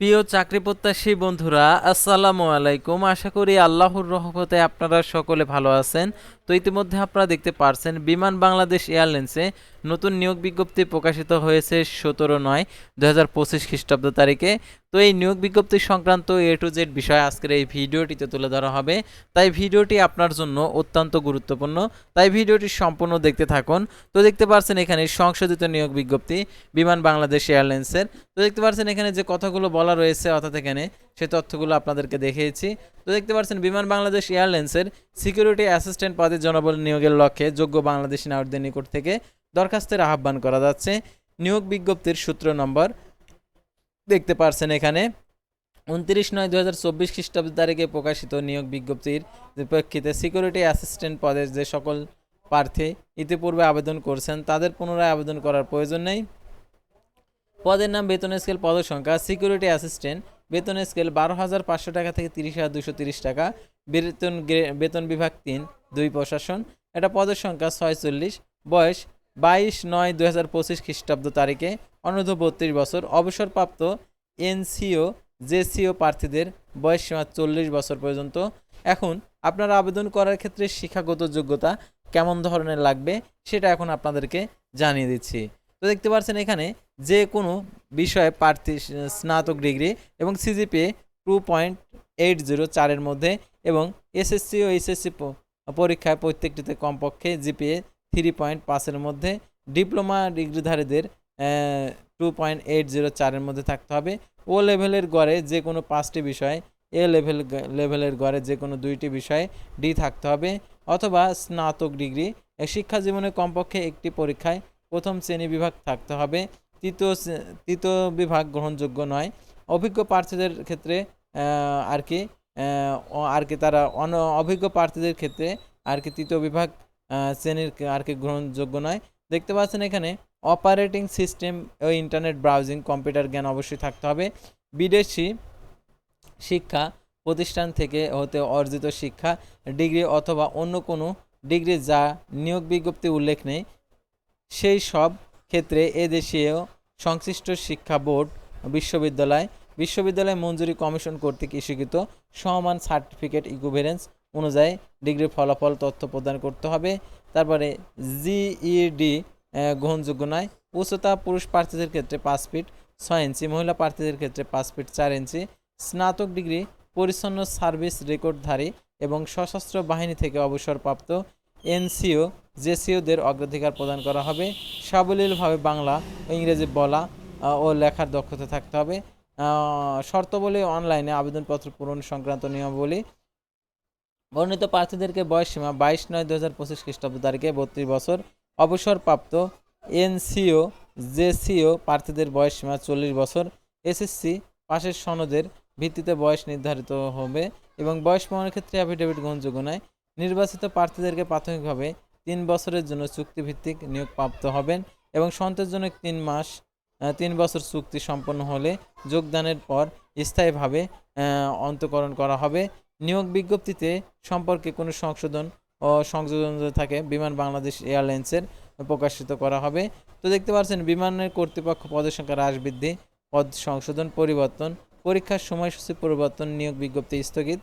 প্রিয় চাকরি প্রত্যাশী বন্ধুরা, আসসালামু আলাইকুম। আশা করি আল্লাহর রহমতে আপনারা সকলে ভালো আছেন। তো ইতিমধ্যে আপনারা দেখতে পারছেন, বিমান বাংলাদেশ এয়ারলাইন্সে নতুন নিয়োগ বিজ্ঞপ্তি প্রকাশিত হয়েছে সতেরো নয় দু হাজার পঁচিশ খ্রিস্টাব্দ তারিখে। তো এই নিয়োগ বিজ্ঞপ্তি সংক্রান্ত এ টু জেড বিষয় আজকের এই ভিডিওটিতে তুলে ধরা হবে। তাই ভিডিওটি আপনার জন্য অত্যন্ত গুরুত্বপূর্ণ। তাই ভিডিওটি সম্পূর্ণ দেখতে থাকুন। তো দেখতে পারছেন এখানে সংশোধিত নিয়োগ বিজ্ঞপ্তি বিমান বাংলাদেশ এয়ারলাইন্সের। তো দেখতে পারছেন এখানে যে কথাগুলো বলা রয়েছে অর্থাৎ এখানে সে তথ্যগুলো আপনাদেরকে দেখিয়েছি। তো দেখতে পাচ্ছেন, বিমান বাংলাদেশ এয়ারলাইন্সের সিকিউরিটি অ্যাসিস্ট্যান্ট পদে জনবল নিয়োগের লক্ষ্যে যোগ্য বাংলাদেশি নাগরিকদের নিকট থেকে দরখাস্তের আহ্বান করা যাচ্ছে। নিয়োগ বিজ্ঞপ্তির সূত্র নম্বর দেখতে পারছেন এখানে। উনত্রিশ নয় দু হাজার চব্বিশ খ্রিস্টাব্দ তারিখে প্রকাশিত নিয়োগ বিজ্ঞপ্তির প্রেক্ষিতে সিকিউরিটি অ্যাসিস্ট্যান্ট পদের যে সকল প্রার্থী ইতিপূর্বে আবেদন করছেন, তাদের পুনরায় আবেদন করার প্রয়োজন নেই। পদের নাম বেতন স্কেল পদ সংখ্যা। সিকিউরিটি অ্যাসিস্ট্যান্ট বেতন স্কেল বারো হাজার পাঁচশো টাকা থেকে তিরিশ হাজার দুশো তিরিশ টাকা। বেতন বেতন বিভাগ তিন, দুই প্রশাসন। এটা পদের সংখ্যা ছয়চল্লিশ। বয়স বাইশ নয় দু হাজার পঁচিশ খ্রিস্টাব্দ তারিখে। অনূর্ধ্ব বত্রিশ বছর। অবসরপ্রাপ্ত এনসিও, জেসিও প্রার্থীদের বয়স সীমা চল্লিশ বছর পর্যন্ত। এখন আপনারা আবেদন করার ক্ষেত্রে শিক্ষাগত যোগ্যতা কেমন ধরনের লাগবে সেটা এখন আপনাদেরকে জানিয়ে দিচ্ছি। তো দেখতে পাচ্ছেন এখানে যে কোনো বিষয়ে প্রার্থী স্নাতক ডিগ্রি এবং CGPA two point eight zero চারের মধ্যে এবং এসএসসি ও এইচএসসি পরীক্ষায় প্রত্যেকটিতে কমপক্ষে জিপিএ থ্রি পয়েন্ট পাঁচের মধ্যে, ডিপ্লোমা ডিগ্রিধারীদের টু পয়েন্ট এইট জিরো চারের মধ্যে থাকতে হবে। ও লেভেলের গড়ে যে কোনো পাঁচটি বিষয় এ লেভেল লেভেলের গড়ে যে কোনো দুইটি বিষয়ে ডি থাকতে হবে। অথবা স্নাতক ডিগ্রি শিক্ষা জীবনে কমপক্ষে একটি পরীক্ষায় প্রথম শ্রেণি বিভাগ থাকতে হবে। তৃতীয় তৃতীয় বিভাগ গ্রহণযোগ্য নয়। অভিজ্ঞ প্রার্থীদের ক্ষেত্রে আর কি আর কি তারা অন, অভিজ্ঞ প্রার্থীদের ক্ষেত্রে আর কি তৃতীয় বিভাগ শ্রেণির আর কি গ্রহণযোগ্য নয়। দেখতে পাচ্ছেন এখানে, অপারেটিং সিস্টেম ও ইন্টারনেট ব্রাউজিং কম্পিউটার জ্ঞান অবশ্যই থাকতে হবে। বিদেশি শিক্ষা প্রতিষ্ঠান থেকে হতে অর্জিত শিক্ষা, ডিগ্রি অথবা অন্য কোনো ডিগ্রি যা নিয়োগ বিজ্ঞপ্তি উল্লেখ নেই সেই সব ক্ষেত্রে এদেশীয় সংশ্লিষ্ট শিক্ষা বোর্ড, বিশ্ববিদ্যালয় বিশ্ববিদ্যালয় মঞ্জুরি কমিশন কর্তৃক ইস্যুকৃত সমান সার্টিফিকেট ইকুইভ্যালেন্স অনুযায়ী ডিগ্রির ফলাফল তথ্য প্রদান করতে হবে। তারপরে জিইডি গ্রহণযোগ্য নয়। উচ্চতা পুরুষ প্রার্থীদের ক্ষেত্রে পাঁচ ফিট ছয় ইঞ্চি, মহিলা প্রার্থীদের ক্ষেত্রে পাঁচ ফিট চার ইঞ্চি। স্নাতক ডিগ্রি পরিচ্ছন্ন সার্ভিস রেকর্ডধারী এবং সশস্ত্র বাহিনী থেকে অবসরপ্রাপ্ত এনসিও জেসিওদের অগ্রাধিকার প্রদান করা হবে। সাবলীলভাবে বাংলা ইংরেজি বলা ও লেখার দক্ষতা থাকতে হবে। শর্তাবলী অনলাইনে আবেদনপত্র পূরণ সংক্রান্ত নিয়মাবলী। বর্ণিত প্রার্থীদেরকে বয়স সীমা বাইশ নয় দু হাজার পঁচিশ খ্রিস্টাব্দ তারিখে বত্রিশ বছর। অবসরপ্রাপ্ত এনসিও, জেসিও প্রার্থীদের বয়স সীমা চল্লিশ বছর। এসএসসি পাশের সনদের ভিত্তিতে বয়স নির্ধারিত হবে এবং বয়স প্রমাণের ক্ষেত্রে অ্যাফিডেভিট গ্রহণযোগ্য নয়। নির্বাচিত প্রার্থীদেরকে প্রাথমিকভাবে তিন বছরের জন্য চুক্তিভিত্তিক নিয়োগ প্রাপ্ত হবেন এবং সন্তোষজনক তিন মাস তিন বছর চুক্তি সম্পন্ন হলে যোগদানের পর স্থায়ীভাবে অন্তঃকরণ করা হবে। নিয়োগ বিজ্ঞপ্তিতে সম্পর্কে কোনো সংশোধন ও সংযোজন থাকে বিমান বাংলাদেশ এয়ারলাইন্সের প্রকাশিত করা হবে। তো দেখতে পাচ্ছেন, বিমানের কর্তৃপক্ষ পদের সংখ্যা হ্রাস বৃদ্ধি, পদ সংশোধন পরিবর্তন, পরীক্ষার সময়সূচি পরিবর্তন নিয়োগ বিজ্ঞপ্তি স্থগিত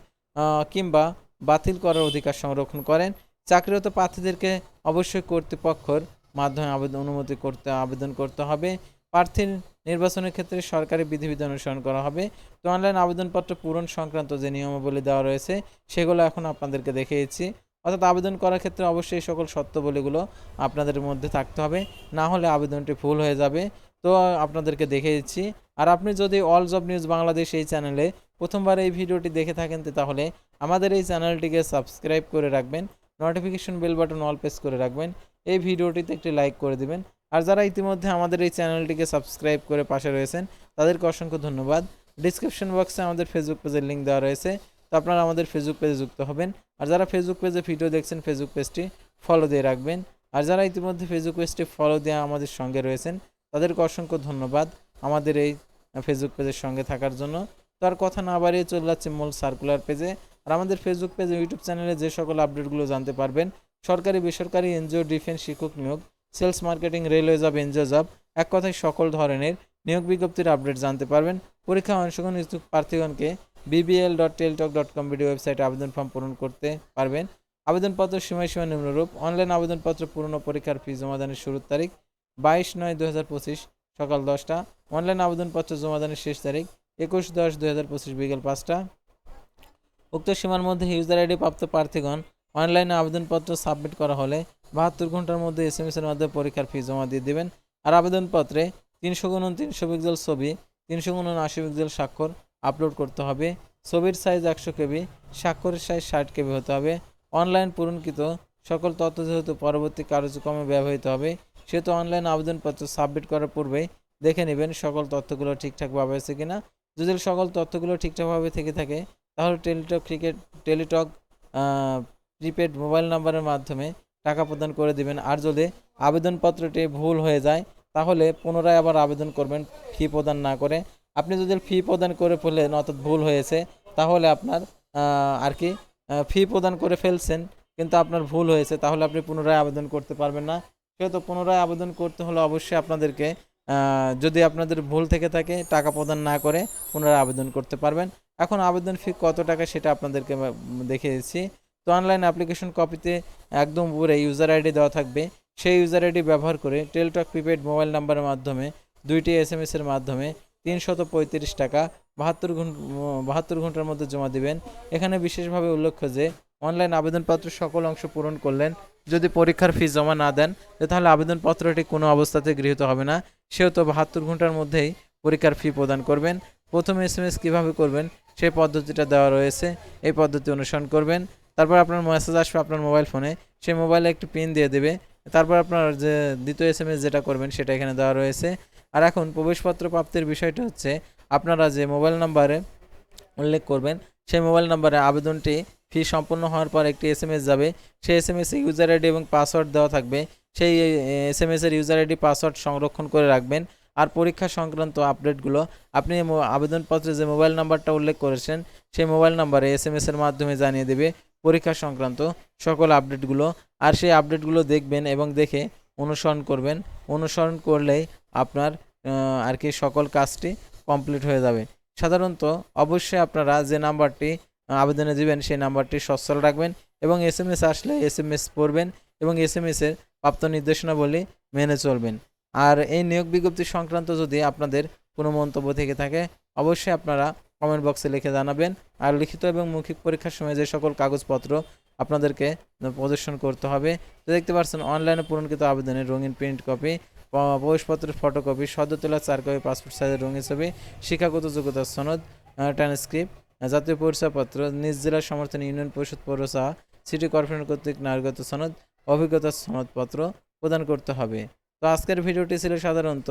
কিংবা বাতিল করার অধিকার সংরক্ষণ করেন। চাকরিরত প্রার্থীদেরকে অবশ্যই কর্তৃপক্ষের মাধ্যমে আবেদন অনুমতি করতে, আবেদন করতে হবে। প্রার্থীর নির্বাচনের ক্ষেত্রে সরকারি বিধিবিধান অনুসরণ করা হবে। তো অনলাইন আবেদনপত্র পূরণ সংক্রান্ত যে নিয়মাবলী দেওয়া রয়েছে, সেগুলো এখন আপনাদেরকে দেখিয়েছি। অর্থাৎ আবেদন করার ক্ষেত্রে অবশ্যই সকল শর্তাবলীগুলো আপনাদের মধ্যে থাকতে হবে। না হলে আবেদনটি ভুল হয়ে যাবে। তো আপনাদেরকে দেখিয়েছি। আর আপনি যদি অল জব নিউজ বাংলাদেশ এই চ্যানেলে প্রথমবার এই ভিডিওটি দেখে থাকেন, তাহলে আমাদের এই চ্যানেলটিকে সাবস্ক্রাইব করে রাখবেন। Notification bell button all press করে রাখবেন। এই ভিডিওটিতে একটি লাইক করে দিবেন। আর যারা ইতিমধ্যে আমাদের এই চ্যানেলটিকে সাবস্ক্রাইব করে পাশে রয়েছেন, তাদেরকে অসংখ্য ধন্যবাদ। ডিসক্রিপশন বক্সে আমাদের ফেসবুক পেজের লিঙ্ক দেওয়া রয়েছে। তো আপনারা আমাদের ফেসবুক পেজে যুক্ত হবেন। আর যারা ফেসবুক পেজে ভিডিও দেখছেন ফেসবুক পেজটি ফলো দিয়ে রাখবেন। আর যারা ইতিমধ্যে ফেসবুক পেজটি ফলো দিয়ে আমাদের সঙ্গে রয়েছেন, তাদেরকে অসংখ্য ধন্যবাদ আমাদের এই ফেসবুক পেজের সঙ্গে থাকার জন্য। তো আর কথা না বাড়িয়ে চলে যাচ্ছে মূল সার্কুলার পেজে আর আমাদের ফেসবুক পেজ ইউটিউব চ্যানেলে যে সকল আপডেটগুলো জানতে পারবেন, সরকারি, বেসরকারি এনজিও ডিফেন্স শিক্ষক নিয়োগ sales marketing railway job NGO job এক কথায় সকল ধরনের নিয়োগ বিজ্ঞপ্তির আপডেট জানতে পারবেন। পরীক্ষা অংশগ্রহণ ইচ্ছুক প্রার্থীগণকে BBL dot Teletalk dot com video ওয়েবসাইটে আবেদন ফর্ম পূরণ করতে পারবেন। আবেদনপত্র সময়সীমা নিম্নরূপ। অনলাইন আবেদনপত্র পূরণ পরীক্ষার ফি জমাদানের শুরুর তারিখ বাইশ নয় দু হাজার পঁচিশ, সকাল দশটা। অনলাইন আবেদনপত্র জমাদানের শেষ তারিখ একুশ দশ দু হাজার পঁচিশ, বিকেল পাঁচটা। উক্ত সীমার মধ্যে ইউজার আইডি প্রাপ্ত প্রার্থীগণ অনলাইনে আবেদনপত্র সাবমিট করা হলে বাহাত্তর ঘণ্টার মধ্যে এস এম এর মাধ্যমে পরীক্ষার ফি জমা দিয়ে দেবেন। আর আবেদনপত্রে তিনশো গুণ তিনশো পিক্সেল ছবি, তিনশো গুণ আশি পিক্সেল স্বাক্ষর আপলোড করতে হবে। ছবির সাইজ একশো কেবি, স্বাক্ষরের সাইজ ষাট কেবি হতে হবে। অনলাইন পূরণকৃত সকল তথ্য যেহেতু পরবর্তী কার্যক্রমে ব্যবহৃত হবে, সেহেতু অনলাইন আবেদনপত্র সাবমিট করার পূর্বেই দেখে নেবেন সকল তথ্যগুলো ঠিকঠাকভাবে আছে কিনা। যদি সকল তথ্যগুলো ঠিকঠাকভাবে থেকে থাকে তাহলে Teletalk cricket, Teletalk prepaid mobile নাম্বারের মাধ্যমে টাকা প্রদান করে দিবেন। আর যদি আবেদনপত্রটি ভুল হয়ে যায়, তাহলে পুনরায় আবার আবেদন করবেন ফি প্রদান না করে। আপনি যদি ফি প্রদান করে ফেলেন অর্থাৎ ভুল হয়েছে, তাহলে আপনার আর কি ফি প্রদান করে ফেলছেন, কিন্তু আপনার ভুল হয়েছে, তাহলে আপনি পুনরায় আবেদন করতে পারবেন না। সেহেতু পুনরায় আবেদন করতে হলে অবশ্যই আপনাদেরকে যদি আপনাদের ভুল থেকে থাকে, টাকা প্রদান না করে পুনরায় আবেদন করতে পারবেন। এখন আবেদন ফি কত টাকা সেটা আপনাদেরকে উম, দেখিয়ে দিচ্ছি তো অনলাইন অ্যাপ্লিকেশন কপিতে একদম উপরে ইউজার আইডি দেওয়া থাকবে। সেই ইউজার আইডি ব্যবহার করে টেলটক প্রিপেড মোবাইল নাম্বারের মাধ্যমে দুইটি এস এম এসের মাধ্যমে তিনশত পঁয়ত্রিশ টাকা বাহাত্তর ঘণ্টা বাহাত্তর ঘণ্টার মধ্যে জমা দিবেন। এখানে বিশেষভাবে উল্লেখ্য যে অনলাইন আবেদনপত্র সকল অংশ পূরণ করলেন। যদি পরীক্ষার ফি জমা না দেন তাহলে আবেদনপত্রটি কোনো অবস্থাতে গৃহীত হবে না। সেহেতু বাহাত্তর ঘণ্টার মধ্যেই পরীক্ষার ফি প্রদান করবেন। প্রথম এস এম এস কীভাবে করবেন, সেই পদ্ধতিটা দেওয়া রয়েছে। এই পদ্ধতি অনুসরণ করবেন। তারপর আপনার মেসেজ আসবে আপনার মোবাইল ফোনে সেই মোবাইলে একটি পিন দিয়ে দেবে। তারপর আপনার যে দ্বিতীয় এস এম এস যেটা করবেন, সেটা এখানে দেওয়া রয়েছে। আর এখন প্রবেশপত্র প্রাপ্তির বিষয়টা হচ্ছে, আপনারা যে মোবাইল নাম্বারে উল্লেখ করবেন, সেই মোবাইল নাম্বারে আবেদনটি ফি সম্পন্ন হওয়ার পর একটি এস এম এস যাবে। সেই এস এম এসে ইউজার আইডি এবং পাসওয়ার্ড দেওয়া থাকবে। সেই এস এম এসের ইউজার আইডি পাসওয়ার্ড সংরক্ষণ করে রাখবেন। আর পরীক্ষা সংক্রান্ত আপডেটগুলো। আপনি আবেদনপত্রে যে মোবাইল নাম্বারটা উল্লেখ করেছেন, সেই মোবাইল নাম্বারে এস এম এর মাধ্যমে জানিয়ে দেবে পরীক্ষা সংক্রান্ত সকল আপডেটগুলো। আর সেই আপডেটগুলো দেখবেন এবং দেখে অনুসরণ করবেন। অনুসরণ করলেই আপনার আর কি সকল কাজটি কমপ্লিট হয়ে যাবে। সাধারণত অবশ্যই আপনারা যে নাম্বারটি আবেদনে দিবেন সেই নাম্বারটি সচ্ছল রাখবেন এবং এস এম এস আসলে এস এম এস পড়বেন এবং এস এম এসের প্রাপ্ত নির্দেশনাবলী মেনে চলবেন। আর এই নিয়োগ বিজ্ঞপ্তি সংক্রান্ত যদি আপনাদের কোনো মন্তব্য থেকে থাকে, অবশ্যই আপনারা কমেন্ট বক্সে লিখে জানাবেন। আর লিখিত এবং মৌখিক পরীক্ষার সময় যে সকল কাগজপত্র আপনাদেরকে প্রদর্শন করতে হবে, তো দেখতে পাচ্ছেন অনলাইনে পূরণকৃত আবেদনের রঙিন প্রিন্ট কপি প্রবেশপত্রের ফটোকপি সদ্য তোলা চার কপি পাসপোর্ট সাইজের রঙিন ছবি, শিক্ষাগত যোগ্যতার সনদ ট্রান্সক্রিপ্ট জাতীয় পরিচয়পত্র, নিজ জেলা সমর্থন ইউনিয়ন পরিষদ পৌরসভা সিটি কর্পোরেশন কর্তৃক নাগরিকত সনদ, অভিজ্ঞতার সনদপত্র প্রদান করতে হবে। তো আজকের ভিডিওটি ছিল সাধারণত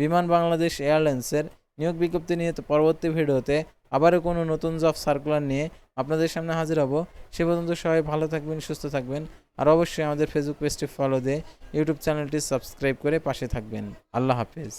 বিমান বাংলাদেশ এয়ারলাইন্সের নিয়োগ বিজ্ঞপ্তি নিয়ে। পরবর্তী ভিডিওতে আবারও কোনো নতুন জব সার্কুলার নিয়ে আপনাদের সামনে হাজির হব। সে পর্যন্ত সবাই ভালো থাকবেন, সুস্থ থাকবেন। আর অবশ্যই আমাদের ফেসবুক পেজটি ফলো দিয়ে ইউটিউব চ্যানেলটি সাবস্ক্রাইব করে পাশে থাকবেন। আল্লাহ হাফেজ।